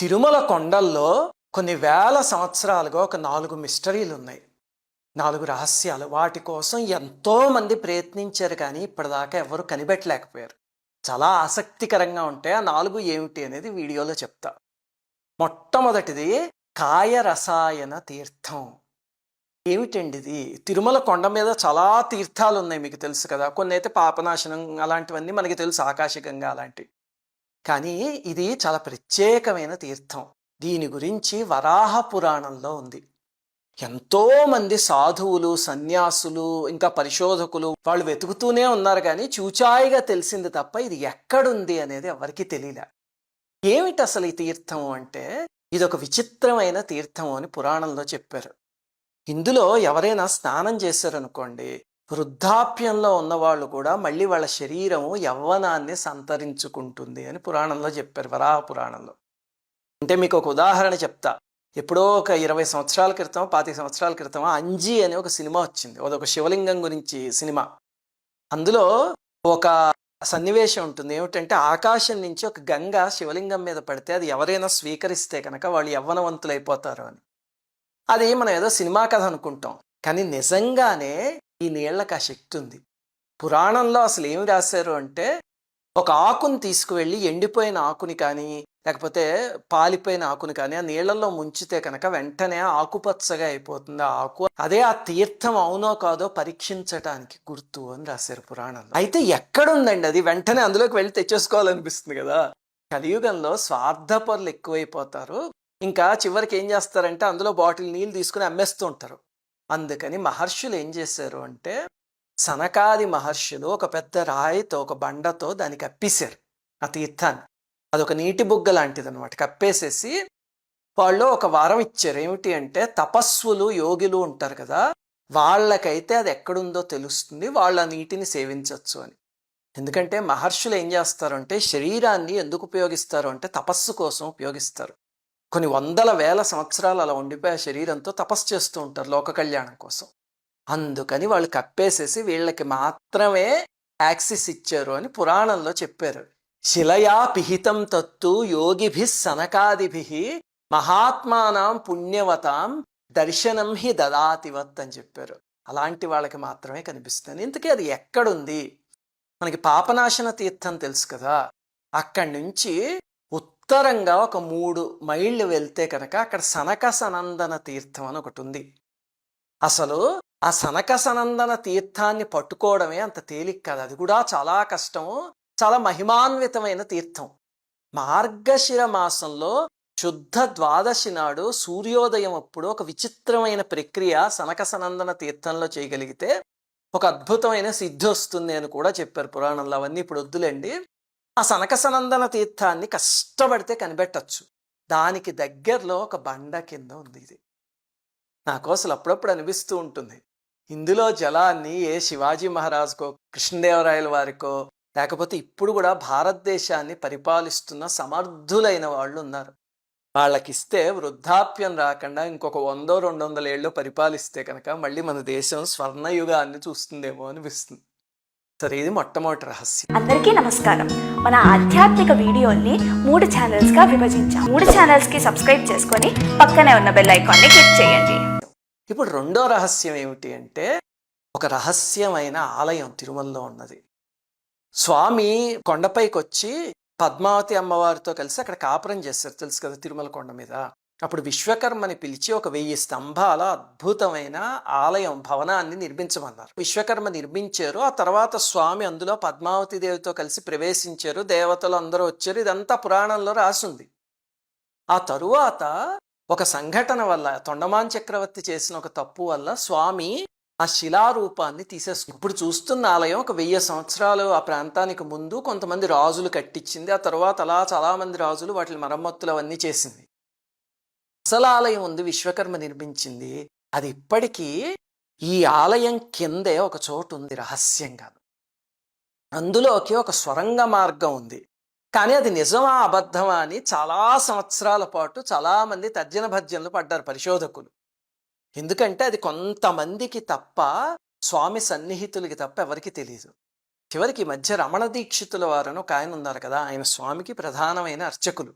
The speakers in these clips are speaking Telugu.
తిరుమల కొండల్లో కొన్ని వేల సంవత్సరాలుగా ఒక నాలుగు మిస్టరీలు ఉన్నాయి. నాలుగు రహస్యాలు. వాటి కోసం ఎంతోమంది ప్రయత్నించారు కానీ ఇప్పటిదాకా ఎవరు కనిపెట్టలేకపోయారు. చాలా ఆసక్తికరంగా ఉంటే ఆ నాలుగు ఏమిటి అనేది వీడియోలో చెప్తా. మొట్టమొదటిది కాయ రసాయన తీర్థం. ఏమిటండి ఇది? తిరుమల కొండ మీద చాలా తీర్థాలు ఉన్నాయి మీకు తెలుసు కదా. కొన్ని అయితే పాపనాశనం అలాంటివన్నీ మనకి తెలుసు ఆకాశగంగా అలాంటివి. కానీ ఇది చాలా ప్రత్యేకమైన తీర్థం. దీని గురించి వరాహ పురాణంలో ఉంది. ఎంతోమంది సాధువులు సన్యాసులు ఇంకా పరిశోధకులు వాళ్ళు వెతుకుతూనే ఉన్నారు కానీ చూచాయిగా తెలిసింది తప్ప ఇది ఎక్కడుంది అనేది ఎవరికీ తెలియలే. ఏమిటి అసలు ఈ తీర్థం అంటే? ఇది ఒక విచిత్రమైన తీర్థం అని పురాణంలో చెప్పారు. ఇందులో ఎవరైనా స్నానం చేశారనుకోండి వృద్ధాప్యంలో ఉన్నవాళ్ళు కూడా మళ్ళీ వాళ్ళ శరీరము యవ్వనాన్ని సంతరించుకుంటుంది అని పురాణంలో చెప్పారు వరాహ పురాణంలో అంటే మీకు ఒక ఉదాహరణ చెప్తా. ఎప్పుడో ఒక ఇరవై సంవత్సరాల క్రితం పాతిక సంవత్సరాల క్రితం అంజీ అనే ఒక సినిమా వచ్చింది. అదొక శివలింగం గురించి సినిమా. అందులో ఒక సన్నివేశం ఉంటుంది. ఏమిటంటే ఆకాశం నుంచి ఒక గంగ శివలింగం మీద పడితే అది ఎవరైనా స్వీకరిస్తే కనుక వాళ్ళు యవ్వనవంతులు అయిపోతారు అని. అది మనం ఏదో సినిమా కథ అనుకుంటాం. కానీ నిజంగానే ఈ నీళ్ళకు ఆ శక్తి ఉంది. పురాణంలో అసలు ఏమి రాశారు అంటే ఒక ఆకుని తీసుకువెళ్ళి ఎండిపోయిన ఆకుని కానీ లేకపోతే పాలిపోయిన ఆకుని కానీ ఆ నీళ్ళలో ముంచితే కనుక వెంటనే ఆకుపచ్చగా అయిపోతుంది. ఆ ఆకు అదే ఆ తీర్థం అవునో కాదో పరీక్షించటానికి గుర్తు అని రాశారు పురాణంలో. అయితే ఎక్కడుందండి అది? వెంటనే అందులోకి వెళ్ళి తెచ్చేసుకోవాలనిపిస్తుంది కదా? కలియుగంలో స్వార్థపరులు ఎక్కువైపోతారు. ఇంకా చివరికి ఏం చేస్తారంటే అందులో బాటిల్ నీళ్ళు తీసుకుని అమ్మేస్తూ ఉంటారు. అందుకని మహర్షులు ఏం చేశారు అంటే సనకాది మహర్షులు ఒక పెద్ద రాయితో ఒక బండతో దాన్ని కప్పేశారు ఆ తీర్థాన్ని. అదొక నీటి బుగ్గ లాంటిది అనమాట కప్పేసేసి వాళ్ళు ఒక వారం ఇచ్చారు. ఏమిటి అంటే తపస్సులు యోగులు ఉంటారు కదా వాళ్ళకైతే అది ఎక్కడుందో తెలుస్తుంది వాళ్ళ నీటిని సేవించవచ్చు అని. ఎందుకంటే మహర్షులు ఏం చేస్తారు అంటే శరీరాన్ని ఎందుకు ఉపయోగిస్తారు అంటే తపస్సు కోసం ఉపయోగిస్తారు. కొన్ని వందల వేల సంవత్సరాలు అలా ఉండిపోయే శరీరంతో తపస్సు చేస్తూ ఉంటారు లోక కళ్యాణం కోసం. అందుకని వాళ్ళు కప్పేసేసి వీళ్ళకి మాత్రమే యాక్సిస్ ఇచ్చారు అని పురాణంలో చెప్పారు. శిలయా పిహితం తత్తు యోగిభి సనకాదిభి మహాత్మానం పుణ్యవతాం దర్శనం హి దదాతివత్ అని చెప్పారు. అలాంటి వాళ్ళకి మాత్రమే కనిపిస్తుంది. ఇంతకీ అది ఎక్కడుంది? మనకి పాపనాశన తీర్థం తెలుసు కదా. అక్కడి నుంచి ఉత్తరంగా ఒక మూడు మైళ్ళు వెళ్తే కనుక అక్కడ సనక సనందన తీర్థం అని ఒకటి ఉంది. అసలు ఆ సనక సనందన తీర్థాన్ని పట్టుకోవడమే అంత తేలిక కాదు. అది కూడా చాలా కష్టము చాలా మహిమాన్వితమైన తీర్థం. మార్గశిర మాసంలో శుద్ధ ద్వాదశి నాడు సూర్యోదయం అప్పుడు ఒక విచిత్రమైన ప్రక్రియ సనక సనందన తీర్థంలో చేయగలిగితే ఒక అద్భుతమైన సిద్ధి వస్తుంది అని కూడా చెప్పారు పురాణంలో. అవన్నీ ఇప్పుడు వద్దులేండి. ఆ సనక సనందన తీర్థాన్ని కష్టపడితే కనిపెట్టచ్చు. దానికి దగ్గరలో ఒక బండ కింద ఉంది ఇది. నాకు అసలు అప్పుడప్పుడు అనిపిస్తూ ఉంటుంది. ఇందులో జలాన్ని ఏ శివాజీ మహారాజుకో కృష్ణదేవరాయల వారికో లేకపోతే ఇప్పుడు కూడా భారతదేశాన్ని పరిపాలిస్తున్న సమర్థులైన వాళ్ళు ఉన్నారు. వాళ్ళకిస్తే వృద్ధాప్యం రాకుండా ఇంకొక వందో రెండు వందల ఏళ్ళు పరిపాలిస్తే కనుక మళ్ళీ మన దేశం స్వర్ణయుగాన్ని చూస్తుందేమో అనిపిస్తుంది. సరే ఇది మొట్టమొదటి రహస్యం. అందరికీ నమస్కారం. మన ఆధ్యాత్మిక వీడియోల్ని మూడు ఛానల్స్గా విభజించాం. మూడు ఛానల్స్కి సబ్స్క్రైబ్ చేసుకొని పక్కనే ఉన్న బెల్ ఐకాన్ని క్లిక్ చేయండి. ఇప్పుడు రెండో రహస్యం ఏమిటి అంటే ఒక రహస్యమైన ఆలయం తిరుమలలో ఉన్నది. స్వామి కొండపైకి వచ్చి పద్మావతి అమ్మవారితో కలిసి అక్కడ కాపురం చేస్తారు. తెలుసు కదా తిరుమల కొండ మీద. అప్పుడు విశ్వకర్మని పిలిచి ఒక వెయ్యి స్తంభాల అద్భుతమైన ఆలయం భవనాన్ని నిర్మించమన్నారు. విశ్వకర్మ నిర్మించారు. ఆ తర్వాత స్వామి అందులో పద్మావతి దేవితో కలిసి ప్రవేశించారు. దేవతలు అందరూ వచ్చారు. ఇదంతా పురాణంలో రాసింది. ఆ తరువాత ఒక సంఘటన వల్ల తొండమాన్ చక్రవర్తి చేసిన ఒక తప్పు వల్ల స్వామి ఆ శిలారూపాన్ని తీసేసుకు ఇప్పుడు చూస్తున్న ఆలయం ఒక వెయ్యి సంవత్సరాలు ఆ ప్రాంతానికి ముందు కొంతమంది రాజులు కట్టించింది. ఆ తర్వాత అలా చాలామంది రాజులు వాటి మరమ్మతులు అవన్నీ చేసింది. వత్సలాలయం ఆలయం ఉంది విశ్వకర్మ నిర్మించింది. అది ఇప్పటికీ ఈ ఆలయం కిందే ఒక చోటు ఉంది రహస్యంగా అందులోకి ఒక స్వరంగ మార్గం ఉంది. కానీ అది నిజమా అబద్ధమా అని చాలా సంవత్సరాల పాటు చాలామంది తర్జన భర్జనలు పడ్డారు పరిశోధకులు. ఎందుకంటే అది కొంతమందికి తప్ప స్వామి సన్నిహితులకి తప్ప ఎవరికి తెలియదు చివరికి మధ్య రమణ దీక్షితుల వారని ఒక ఆయన ఉన్నారు కదా ఆయన స్వామికి ప్రధానమైన అర్చకులు.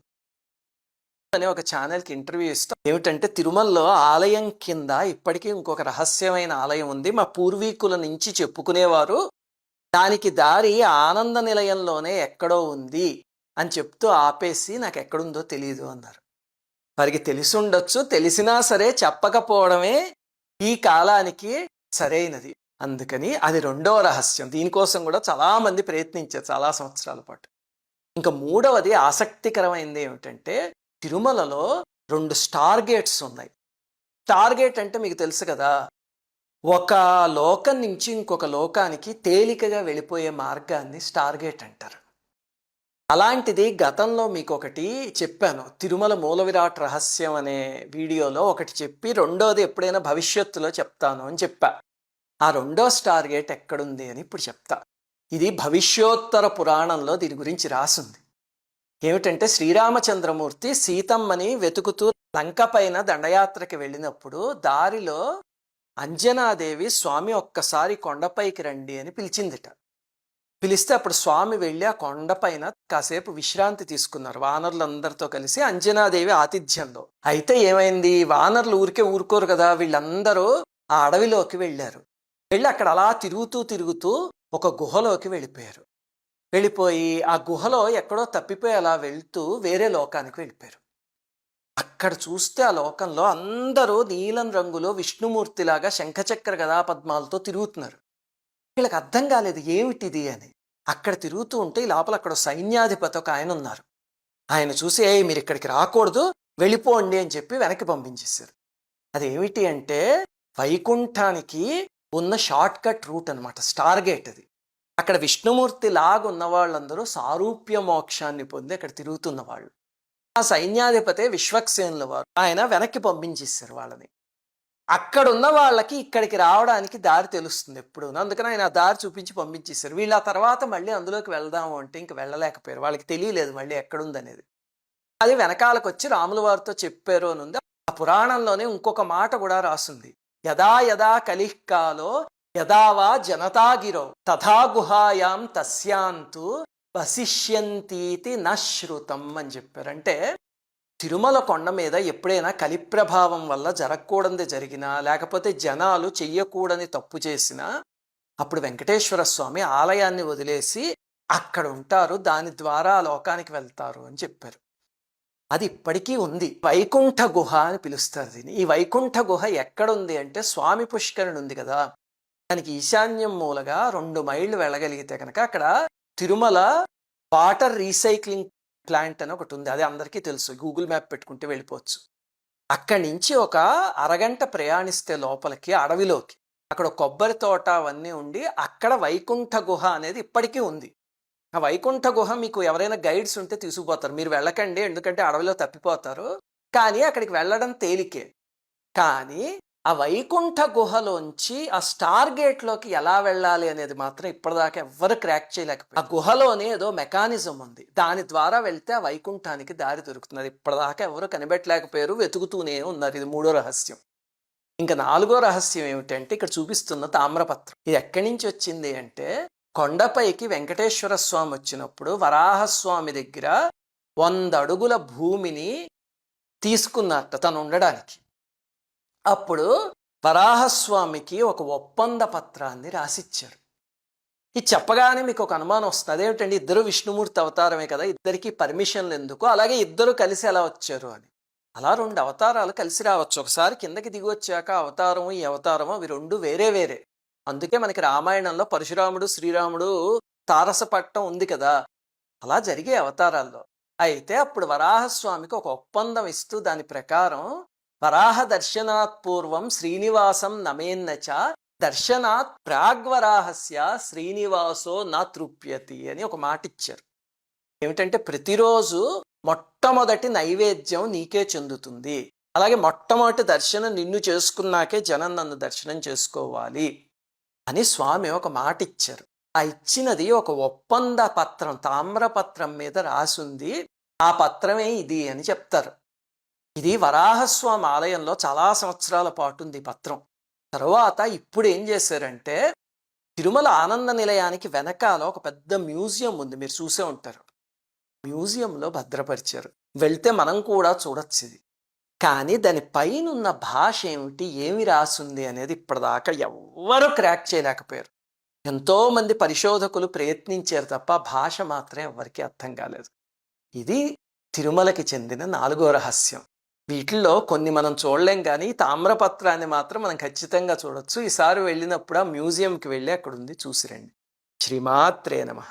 అనే ఒక ఛానల్కి ఇంటర్వ్యూ ఇస్తాం. ఏమిటంటే తిరుమలలో ఆలయం కింద ఇప్పటికీ ఇంకొక రహస్యమైన ఆలయం ఉంది. మా పూర్వీకుల నుంచి చెప్పుకునేవారు దానికి దారి ఆనంద నిలయంలోనే ఎక్కడో ఉంది అని చెప్తూ ఆపేసి నాకు ఎక్కడుందో తెలియదు అన్నారు. వారికి తెలిసి ఉండొచ్చు తెలిసినా సరే చెప్పకపోవడమే ఈ కాలానికి సరైనది. అందుకని అది రెండో రహస్యం. దీనికోసం కూడా చాలామంది ప్రయత్నించారు చాలా సంవత్సరాల పాటు. ఇంకా మూడవది ఆసక్తికరమైనది ఏమిటంటే తిరుమలలో రెండు స్టార్ గేట్స్ ఉన్నాయి. స్టార్ గేట్ అంటే మీకు తెలుసు కదా ఒక లోకం నుంచి ఇంకొక లోకానికి తేలికగా వెళ్ళిపోయే మార్గాన్ని స్టార్ గేట్ అంటారు. అలాంటిది గతంలో మీకు ఒకటి చెప్పాను తిరుమల మూల విరాట్ రహస్యం అనే వీడియోలో ఒకటి చెప్పి రెండోది ఎప్పుడైనా భవిష్యత్తులో చెప్తాను అని చెప్పా. ఆ రెండో స్టార్ గేట్ ఎక్కడుంది అని ఇప్పుడు చెప్తా. ఇది భవిష్యోత్తర పురాణంలో దీని గురించి రాసుంది. ఏమిటంటే శ్రీరామచంద్రమూర్తి సీతమ్మని వెతుకుతూ లంక పైన దండయాత్రకి వెళ్ళినప్పుడు దారిలో అంజనాదేవి స్వామి ఒక్కసారి కొండపైకి రండి అని పిలిచిందిట. పిలిస్తే అప్పుడు స్వామి వెళ్ళి ఆ కొండపైన కాసేపు విశ్రాంతి తీసుకున్నారు వానరులందరితో కలిసి అంజనాదేవి ఆతిథ్యంలో. అయితే ఏమైంది? వానరులు ఊరికే ఊరుకోరు కదా వీళ్ళందరూ ఆ అడవిలోకి వెళ్ళారు. వెళ్ళి అక్కడ అలా తిరుగుతూ తిరుగుతూ ఒక గుహలోకి వెళ్ళిపోయారు. వెళ్ళిపోయి ఆ గుహలో ఎక్కడో తప్పిపోయి అలా వెళ్తూ వేరే లోకానికి వెళ్ళిపోయారు. అక్కడ చూస్తే ఆ లోకంలో అందరూ నీలం రంగులో విష్ణుమూర్తిలాగా శంఖచక్ర గదా పద్మాలతో తిరుగుతున్నారు. వీళ్ళకి అర్థం కాలేదు ఏమిటిది అని. అక్కడ తిరుగుతూ ఉంటే ఈ లోపల అక్కడ సైన్యాధిపతి ఒక ఆయన ఉన్నారు. ఆయన చూసి ఏ మీరు ఇక్కడికి రాకూడదు వెళ్ళిపోండి అని చెప్పి వెనక్కి పంపించేశారు. అదేమిటి అంటే వైకుంఠానికి ఉన్న షార్ట్ కట్ రూట్ అనమాట స్టార్ గేట్ అది. అక్కడ విష్ణుమూర్తి లాగా ఉన్న వాళ్ళందరూ సారూప్య మోక్షాన్ని పొంది అక్కడ తిరుగుతున్న వాళ్ళు ఆ సైన్యాధిపతే విశ్వక్సేనుల వారు. ఆయన వెనక్కి పంపించేశారు వాళ్ళని. అక్కడున్న వాళ్ళకి ఇక్కడికి రావడానికి దారి తెలుస్తుంది ఎప్పుడు అందుకని ఆయన ఆ దారి చూపించి పంపించేశారు. వీళ్ళు ఆ తర్వాత మళ్ళీ అందులోకి వెళ్దాము అంటే ఇంక వెళ్ళలేకపోయారు. వాళ్ళకి తెలియలేదు మళ్ళీ ఎక్కడుందనేది. అది వెనకాలకు వచ్చి రాముల వారితో చెప్పారు అని ఉంది ఆ పురాణంలోనే ఇంకొక మాట కూడా రాసింది. యదా యదా కలిహ్కాలో యదావా జనతాగిరో తథా గుహాయాం తస్యాంతు వసిష్యంతీతి నశ్రుతం అని చెప్పారంటే తిరుమల కొండ మీద ఎప్పుడైనా కలిప్రభావం వల్ల జరగకూడనిది జరిగినా లేకపోతే జనాలు చెయ్యకూడని తప్పు చేసినా అప్పుడు వెంకటేశ్వర స్వామి ఆలయాన్ని వదిలేసి అక్కడ ఉంటారు దాని ద్వారా లోకానికి వెళ్తారు అని చెప్పారు. అది ఇప్పటికీ ఉంది. వైకుంఠ గుహ అని పిలుస్తారు దీన్ని. ఈ వైకుంఠ గుహ ఎక్కడుంది అంటే స్వామి పుష్కరిణి ఉంది కదా దానికి ఈశాన్యం మూలగా రెండు మైళ్ళు వెళ్ళగలిగితే కనుక అక్కడ తిరుమల వాటర్ రీసైక్లింగ్ ప్లాంట్ అని ఒకటి ఉంది. అది అందరికీ తెలుసు. గూగుల్ మ్యాప్ పెట్టుకుంటే వెళ్ళిపోవచ్చు. అక్కడి నుంచి ఒక అరగంట ప్రయాణిస్తే లోపలికి అడవిలోకి. అక్కడ కొబ్బరి తోట అవన్నీ ఉండి అక్కడ వైకుంఠ గుహ అనేది ఇప్పటికీ ఉంది. ఆ వైకుంఠ గుహ మీకు ఎవరైనా గైడ్స్ ఉంటే తీసుకుపోతారు. మీరు వెళ్ళకండి ఎందుకంటే అడవిలో తప్పిపోతారు. కానీ అక్కడికి వెళ్ళడం తేలికే. కానీ ఆ వైకుంఠ గుహలోంచి ఆ స్టార్ గేట్లోకి ఎలా వెళ్ళాలి అనేది మాత్రం ఇప్పటిదాకా ఎవ్వరు క్రాక్ చేయలేకపోయారు. ఆ గుహలోనే ఏదో మెకానిజం ఉంది. దాని ద్వారా వెళ్తే ఆ వైకుంఠానికి దారి దొరుకుతుంది ఇప్పటిదాకా ఎవరు కనిపెట్టలేకపోయారు వెతుకుతూనే ఉన్నారు. ఇది మూడో రహస్యం. ఇంకా నాలుగో రహస్యం ఏమిటంటే ఇక్కడ చూపిస్తున్న తామ్రపత్రం. ఇది ఎక్కడి నుంచి వచ్చింది అంటే కొండపైకి వెంకటేశ్వర స్వామి వచ్చినప్పుడు వరాహస్వామి దగ్గర వంద అడుగుల భూమిని తీసుకున్నట్ట తను ఉండడానికి. అప్పుడు వరాహస్వామికి ఒక ఒప్పంద పత్రాన్ని రాసిచ్చారు. ఇది చెప్పగానే మీకు ఒక అనుమానం వస్తుంది. అదేమిటండి? ఇద్దరు విష్ణుమూర్తి అవతారమే కదా ఇద్దరికి పర్మిషన్లు ఎందుకు? అలాగే ఇద్దరు కలిసి ఎలా వచ్చారు అని. అలా రెండు అవతారాలు కలిసి రావచ్చు. ఒకసారి కిందకి దిగి వచ్చాక అవతారము ఈ అవతారము అవి రెండు వేరే వేరే. అందుకే మనకి రామాయణంలో పరశురాముడు శ్రీరాముడు తారసపట్టం ఉంది కదా. అలా జరిగే అవతారాల్లో. అయితే అప్పుడు వరాహస్వామికి ఒక ఒప్పందం ఇస్తూ దాని ప్రకారం వరాహ దర్శనాత్ పూర్వం శ్రీనివాసం నమేన్నచ దర్శనాత్ ప్రాగ్వరాహస్య శ్రీనివాసో నా తృప్యతి అని ఒక మాట ఇచ్చారు ఏమిటంటే ప్రతిరోజు మొట్టమొదటి నైవేద్యం నీకే చెందుతుంది. అలాగే మొట్టమొదటి దర్శనం నిన్ను చేసుకున్నాకే జనం నన్ను దర్శనం చేసుకోవాలి అని స్వామి ఒక మాట ఇచ్చారు ఆ ఇచ్చినది ఒక ఒప్పంద పత్రం తామ్రపత్రం మీద రాసుంది. ఆ పత్రమే ఇది అని చెప్తారు. ఇది వరాహస్వామి ఆలయంలో చాలా సంవత్సరాల పాటు ఉంది పత్రం. తర్వాత ఇప్పుడు ఏం చేశారంటే తిరుమల ఆనంద నిలయానికి వెనకాల ఒక పెద్ద మ్యూజియం ఉంది మీరు చూసే ఉంటారు. మ్యూజియంలో భద్రపరిచారు. వెళ్తే మనం కూడా చూడొచ్చు ఇది. కానీ దాని పైన ఉన్న భాష ఏమిటి ఏమి రాసుంది అనేది ఇప్పటిదాకా ఎవ్వరూ క్రాక్ చేయలేకపోయారు. ఎంతోమంది పరిశోధకులు ప్రయత్నించారు తప్ప భాష మాత్రం ఎవరికీ అర్థం కాలేదు. ఇది తిరుమలకి చెందిన నాలుగో రహస్యం. వీటిల్లో కొన్ని మనం చూడలేం కానీ తామ్రపత్రాన్ని మాత్రం మనం ఖచ్చితంగా చూడొచ్చు. ఈసారి వెళ్ళినప్పుడు ఆ మ్యూజియంకి వెళ్ళి అక్కడ ఉంది చూసిరండి. శ్రీమాత్రే నమ.